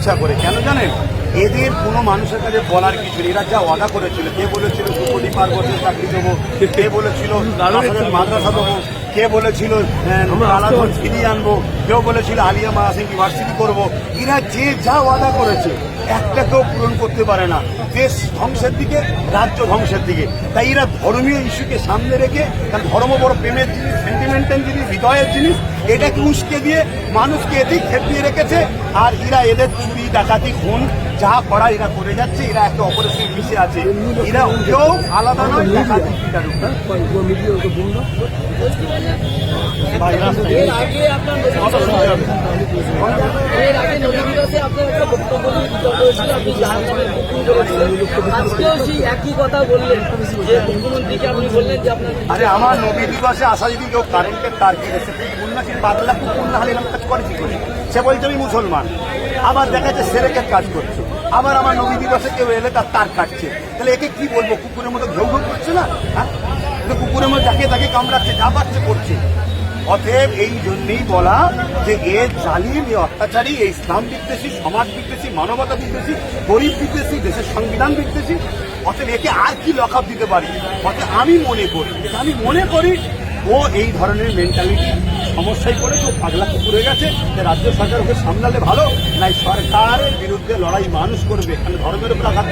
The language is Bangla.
ইচ্ছা করে। কেন জানেন? এদের কোনো মানুষের কাছে বলার কিছু নেই। এরা যা ওয়াদা করেছিল কে বলেছিল সুপতি পার্বতীর চাকরি দেবো কে বলেছিল মাদ্রাসা দেবো কে বলেছিল ফিরিয়ে আনব কেউ বলেছিল আলিয়া মাহাসিং ইউনিভার্সিটি করব। এরা যে যা ওয়াদা করেছে একটাকেও পূরণ করতে পারে না। দেশ ধ্বংসের দিকে রাজ্য ধ্বংসের দিকে। তাই এরা ধর্মীয় ইস্যুকে সামনে রেখে কারণ ধর্ম বড় প্রেমের জিনিস সেন্টিমেন্টাল জিনিস হৃদয়ের জিনিস এটাকে উস্কে দিয়ে মানুষকে এদিক খেপিয়ে রেখেছে। আর এরা এদের চুরি ডাকাতি খুন যা করা এরা করে যাচ্ছে এরা একটা অপরের সঙ্গে মিশে আছে। এরা কেউ আলাদা নয় নদী আরে আমার নবী দিবসে আসা যদি কেউ কারেন্টের তার নাকি পাগলা কুকুর না হলে এরকম কাজ করে কি করে? সে বলছে আমি মুসলমান। আবার দেখা যাচ্ছে সেরেকের কাজ করছে। আবার আমার নবী দিবসে কেউ এলে তার তার কাটছে। তাহলে একে কি বলব? কুকুরের মতো ঘেউ ঘেউ করছে না? হ্যাঁ? কুকুরের মতো যাকে তাকে কামড়াচ্ছে, যা পাচ্ছে করছে। অতএব এই জন্যেই বলা যে এ জালিম, এ অত্যাচারী এই ইসলাম বিদ্বেষী, সমাজ বিদ্বেষী, মানবতা বিদ্বেষী, গরিব বিদ্বেষী, দেশের সংবিধান বিদ্বেষী, অতএব একে আর কি লকআপ দিতে পারি? অতএব আমি মনে করি, আমি মনে করি ও এই ধরনের মেন্টালিটি সমস্যায় পড়ে ও পাগলা পুকুরে গেছে রাজ্য সরকার ওকে সামলালে ভালো, নাই সরকারের বিরুদ্ধে লড়াই মানুষ করবে, এখানে ধর্মের উপর আঘাত